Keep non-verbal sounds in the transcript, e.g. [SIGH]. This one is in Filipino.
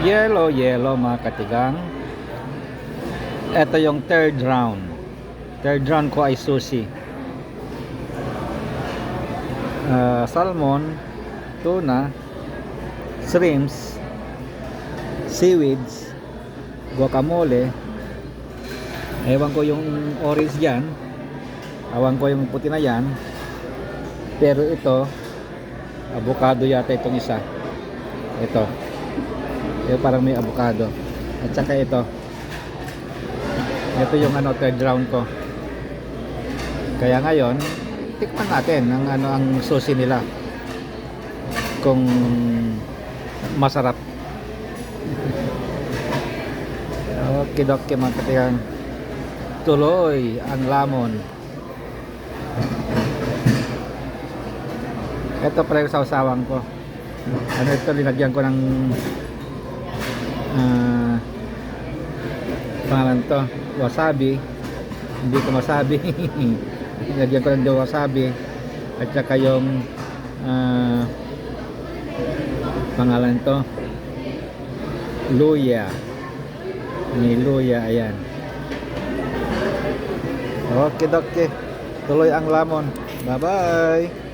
Yellow, yellow mga katigang. Ito yung third round. Third round ko ay sushi. Ah, salmon, tuna, shrimps, seaweeds, guacamole. Ewan ko yung orange dyan. Ewan ko yung puti na yan. Pero ito, avocado yata itong isa. Ito. Ito parang may avocado. At saka ito. Ito yung ano third round ko. Kaya ngayon, tikman natin ang ano ang sushi nila. Kung masarap. Okay, doke mga katigang. Tuloy ang lamon. Ito pala yung sausawang ko. Ano ito, linagyan ko ng ah pangalan to, wasabi. Hindi ko masabi. [LAUGHS] linagyan ko ng wasabi. At saka yung ah pangalan to, luya. May luya, ayan. Okay, okay. Tuloy ang lamon. Bye-bye.